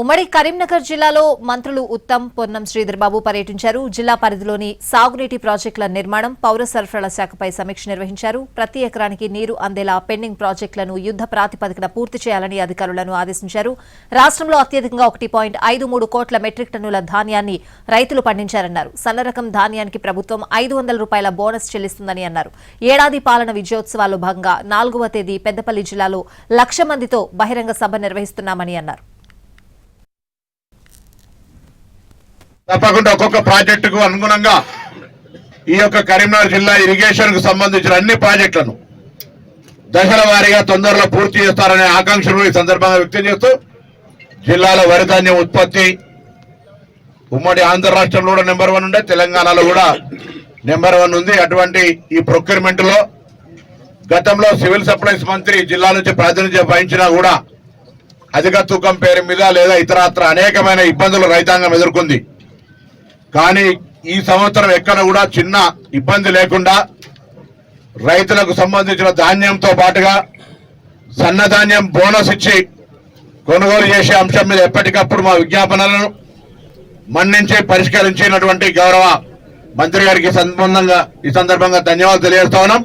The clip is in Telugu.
ఉమ్మడి కరీంనగర్ జిల్లాలో మంత్రులు ఉత్తమ్ పొన్నం శ్రీధర్బాబు పర్యటించారు. జిల్లా పరిధిలోని సాగునీటి ప్రాజెక్టుల నిర్మాణం పౌర సరఫరాల శాఖపై సమీక్ష నిర్వహించారు. ప్రతి ఎకరానికి నీరు అందేలా పెండింగ్ ప్రాజెక్టులను యుద్ద ప్రాతిపదికన పూర్తి చేయాలని అధికారులను ఆదేశించారు. రాష్ట్రంలో అత్యధికంగా ఒకటి పాయింట్ ఐదు మూడు కోట్ల మెట్రిక్ టన్నుల ధాన్యాన్ని రైతులు పండించారన్నారు. సన్నరకం ధాన్యానికి ప్రభుత్వం ఐదు వందల రూపాయల బోనస్ చెల్లిస్తుందని అన్నారు. ఏడాది పాలన విజయోత్సవాల్లో భాగంగా నాలుగవ తేదీ పెద్దపల్లి జిల్లాలో లక్ష మందితో బహిరంగ సభ నిర్వహిస్తున్నామని అన్నారు. తప్పకుండా ఒక్కొక్క ప్రాజెక్టుకు అనుగుణంగా ఈ యొక్క కరీంనగర్ జిల్లా ఇరిగేషన్కు సంబంధించిన అన్ని ప్రాజెక్టులను దశల వారీగా తొందరలో పూర్తి చేస్తారనే ఆకాంక్షను ఈ సందర్భంగా వ్యక్తం చేస్తూ జిల్లాలో వరిధాన్యం ఉత్పత్తి ఉమ్మడి ఆంధ్ర రాష్ట్రంలో కూడా నెంబర్ వన్ ఉండే తెలంగాణలో కూడా నెంబర్ వన్ ఉంది. అటువంటి ఈ ప్రొక్యూర్మెంట్లో గతంలో సివిల్ సప్లైస్ మంత్రి జిల్లా నుంచి ప్రాతినిధ్యం వహించినా కూడా అధిక తూకం పేరు మీద లేదా ఇతరత్ర అనేకమైన ఇబ్బందులు రైతాంగం ఎదుర్కొంది. కానీ ఈ సంవత్సరం ఎక్కడ కూడా చిన్న ఇబ్బంది లేకుండా రైతులకు సంబంధించిన ధాన్యంతో పాటుగా సన్నధాన్యం బోనస్ ఇచ్చి కొనుగోలు చేసే అంశం మీద ఎప్పటికప్పుడు మా విజ్ఞాపనలను మన్నించి పరిష్కరించినటువంటి గౌరవ మంత్రి గారికి సంబంధంగా ఈ సందర్భంగా ధన్యవాదాలు తెలియజేస్తా ఉన్నాం.